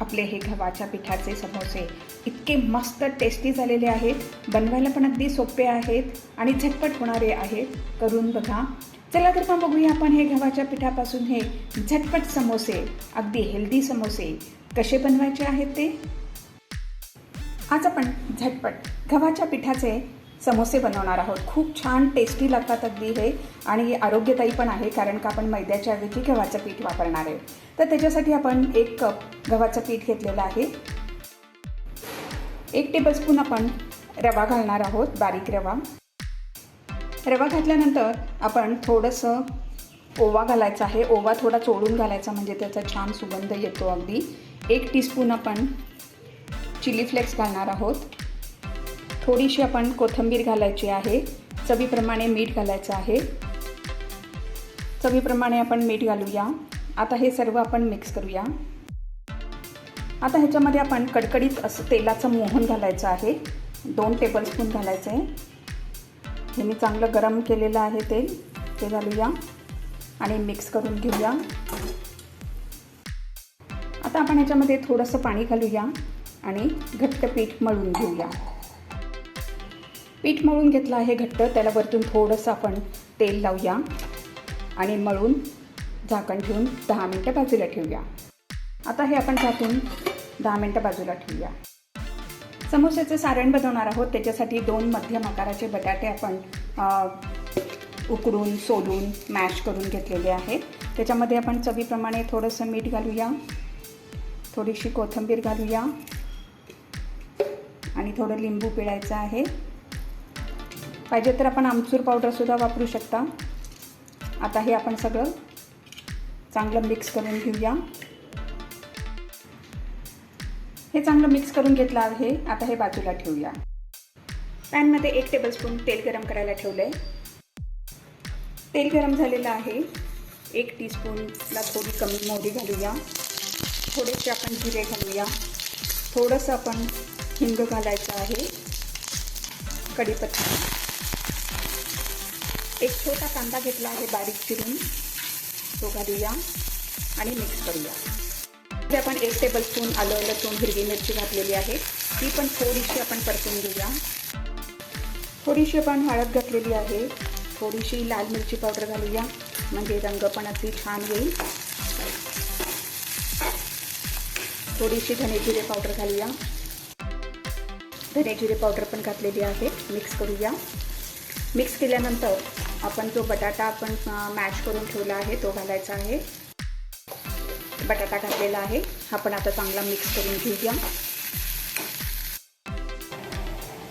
आपले हे गव्हाच्या पिठाचे समोसे इतके मस्त टेस्टी झालेले आहेत. बनवायला पण अगदी सोपे आहेत आणि झटपट होणारे आहेत. करून बघा. चला तर मग बघूया आपण हे गव्हाच्या पिठापासून हे झटपट समोसे अगदी हेल्दी समोसे कसे बनवायचे आहेत ते. आज आपण झटपट गव्हाच्या पिठाचे समोसे बनवणार आहोत. खूप छान टेस्टी लागतात अगदी हे. आणि आरोग्यदायी पण आहे कारण का आपण मैद्याच्या ऐवजी गव्हाचं पीठ वापरणार आहे. तर त्याच्यासाठी आपण एक कप गव्हाचं पीठ घेतलेलं आहे. एक टेबलस्पून आपण रवा घालणार आहोत बारीक रवा. रवा घातल्यानंतर आपण थोडंसं ओवा घालायचा आहे. ओवा थोडा चोळून घालायचा म्हणजे त्याचा छान सुगंध येतो अगदी. एक टीस्पून आपण चिली फ्लेक्स घालणार आहोत. थोडीशी आपण कोथिंबीर घालायची आहे. चवीप्रमाणे मीठ घालायचं आहे. चवीप्रमाणे आपण मीठ घालूया. आता हे सर्व आपण मिक्स करूया. आता ह्याच्यामध्ये आपण कडकडीत असं तेलाचं मोहन घालायचं आहे. दोन टेबलस्पून घालायचं. आहे हे मी चांगलं गरम केलेलं आहे तेल. ते घालूया आणि मिक्स करून घेऊया. आता आपण ह्याच्यामध्ये थोडंसं पाणी घालूया आणि घट्ट पीठ मळून घेऊया. पीठ मळून घेतलं आहे घट्ट. त्याला वरतून थोडंसं आपण तेल लावूया. आणि मळून झाकण ठेवून दहा मिनटं बाजूला ठेवूया. आता हे आपण झाकून दहा मिनटं बाजूला ठेवूया. समोस्याचं सारण बनवणार आहोत. त्याच्यासाठी दोन मध्यम आकाराचे बटाटे आपण उकडून सोलून मॅश करून घेतलेले आहेत. त्याच्यामध्ये आपण चवीप्रमाणे थोडंसं मीठ घालूया. थोडीशी कोथिंबीर घालूया. आणि थोडं लिंबू पिळायचं आहे. पाहिजे तर आपण आमचूर पावडरसुद्धा वापरू शकता. आता हे आपण सगळं चांगलं मिक्स करून घेऊया. हे चांगलं मिक्स करून घेतलं आहे. आता हे बाजूला ठेवूया. पॅनमध्ये एक टेबलस्पून तेल गरम करायला ठेवलं आहे तेल गरम झालेलं आहे. एक टीस्पूनला थोडी कमी मोहरी घालूया. थोडेसे आपण जिरे घालूया. थोडंसं आपण हिंग घालायचं आहे. कढीपत्ता. एक छोटा कांदा घेतला आहे बारीक चिरून. तो घालूया आणि मिक्स करूया. इथे आपण एक टेबलस्पून आलं लसूण हिरवी मिरची घातलेली आहे. ती पण थोडीशी आपण परतून घेऊया. थोडीशी आपण हळद घातलेली आहे. थोडीशी लाल मिरची पावडर घालूया. म्हणजे रंग पण अगदी छान येईल. थोडीशी धने जिरे पावडर घालूया. धने जिरे पावडर पण घातलेली आहे. मिक्स करूया. मिक्स केल्यानंतर आपण जो बटाटा आपण मॅश करून ठेवला आहे तो घालायचा आहे. बटाटा घातलेला आहे. हा पण आता चांगला मिक्स करून घेऊया.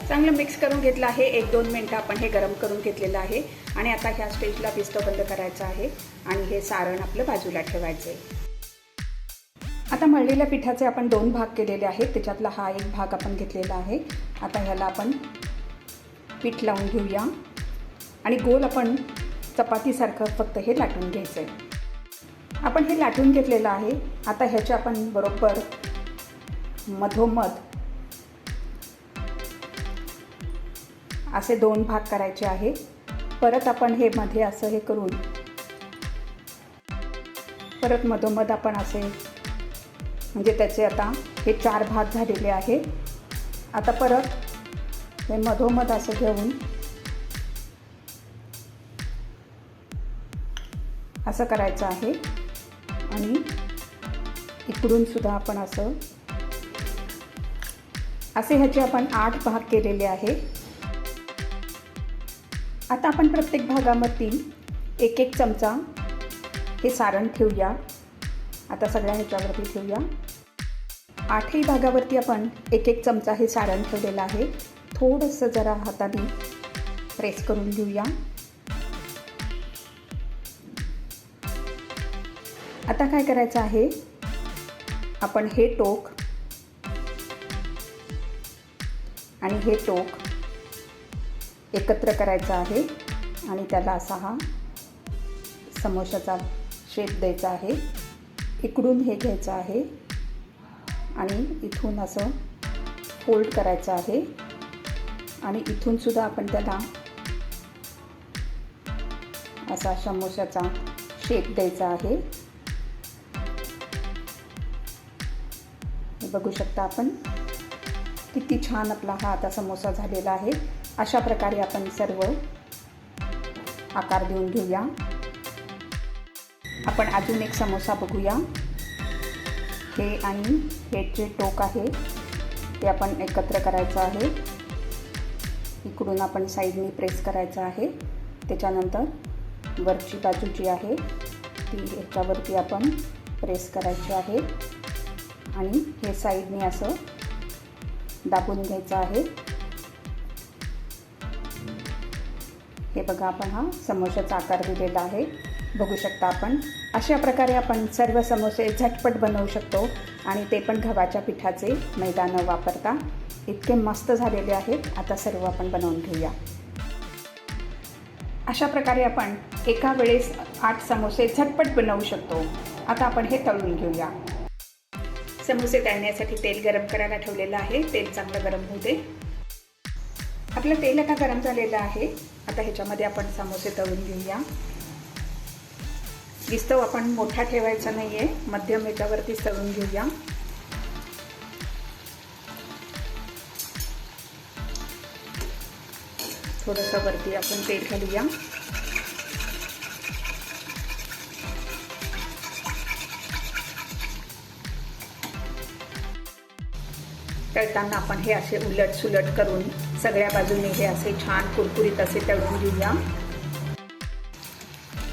चांगलं मिक्स करून घेतलं आहे. एक दोन मिनटं आपण हे गरम करून घेतलेलं आहे. आणि आता ह्या स्टेजला पिस्तो बंद करायचं आहे. आणि हे सारण आपलं बाजूला ठेवायचं आहे आता मळलेल्या पिठाचे आपण दोन भाग केलेले आहेत. त्याच्यातला हा एक भाग आपण घेतलेला आहे. आता ह्याला आपण पीठ लावून घेऊया. आणि गोल आपण चपातीसारखं फक्त हे लाटून घ्यायचं आहे आपण हे लाटून घेतलेलं आहे. आता ह्याचे आपण बरोबर मधोमध असे दोन भाग करायचे आहे. परत आपण हे मध्ये असं हे करून परत मधोमध आपण असे म्हणजे त्याचे आता हे चार भाग झालेले आहे. आता परत हे मधोमध असं घेऊन असं करायचं आहे. आणि इकडून सुद्धा आपण असं असे ह्याचे आपण आठ भाग केलेले आहे आता आपण प्रत्येक भागामध्ये एक एक चमचा हे सारण ठेवूया. आता सगळ्या ह्याच्यावरती ठेवूया. आठही भागावरती आपण एक एक चमचा हे सारण ठेवलेलं आहे. थोडंसं जरा हाताने प्रेस करून घेऊया. आता काय करायचं आहे? आपण हे टोक आणि हे टोक एकत्र करायचं आहे आणि त्याला असा हा समोशाचा शेप द्यायचा आहे. इकडून हे घ्यायचं आहे आणि इथून असं फोल्ड करायचं आहे. आणि इथून सुद्धा आपण त्याला असा समोशाचा शेप द्यायचा आहे. बघू शकता आपण. किती छान आपला हा आता समोसा झालेला आहे. अशा प्रकारे आपण सर्व आकार देऊन घेऊया. आपण अजून एक समोसा बघूया. हे आणि हे जे टोक आहे ते आपण एकत्र करायचं आहे. इकडून आपण साईडनी प्रेस करायचं आहे. त्याच्यानंतर वरची बाजू जी आहे ती ह्याच्यावरती आपण प्रेस करायची आहे. आणि हे साईडने असं दाबून घ्यायचं आहे. हे बघा आपण हा समोशाचा आकार दिलेला आहे. बघू शकता आपण अशा प्रकारे आपण सर्व समोसे झटपट बनवू शकतो आणि ते पण गव्हाच्या पिठाचे मैदा न वापरता. इतके मस्त झालेले आहेत. आता सर्व आपण बनवून घेऊया. अशा प्रकारे आपण एका वेळेस आठ समोसे झटपट बनवू शकतो. आता आपण हे तळून घेऊया. समोसे तळण्यासाठी तेल गरम करायला ठेवलेलं आहे. तेल चांगलं गरम होऊ दे. आपलं तेल आता गरम झालेलं आहे. आता ह्याच्यामध्ये आपण समोसे तळून घेऊया. गिस्तव आपण मोठा ठेवायचा नाही आहे मध्यम याच्यावरती तळून घेऊया. थोडंसं वरती आपण तेल घालूया. तळताना आपण हे असे उलट सुलट करून सगळ्या बाजूने हे असे छान कुरकुरीत असे तळून घेऊया.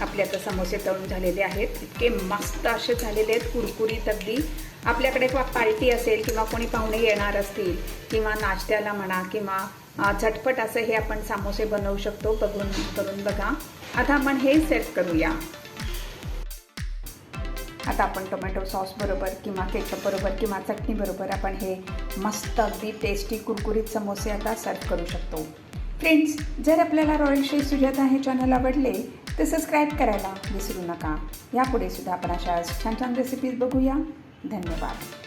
आपले आता समोसे तळून झालेले आहेत. इतके मस्त असे झालेले आहेत कुरकुरीत अगदी. आपल्याकडे किंवा पार्टी असेल किंवा कोणी पाहुणे येणार असतील किंवा नाश्त्याला म्हणा किंवा झटपट असं हे आपण समोसे बनवू शकतो. बघून करून बघा. आता आपण हे सेट करूया. आता आपण टोमॅटो सॉसबरोबर किंवा केचपबरोबर किंवा चटणीबरोबर आपण हे मस्त अगदी टेस्टी कुरकुरीत समोसे आता सर्व करू शकतो. फ्रेंड्स जर आपल्याला रॉयल शेफ सुजाता हे चॅनल आवडले तर सबस्क्राईब करायला विसरू नका. यापुढे सुद्धा आपण अशा छान छान रेसिपीज बघूया. धन्यवाद.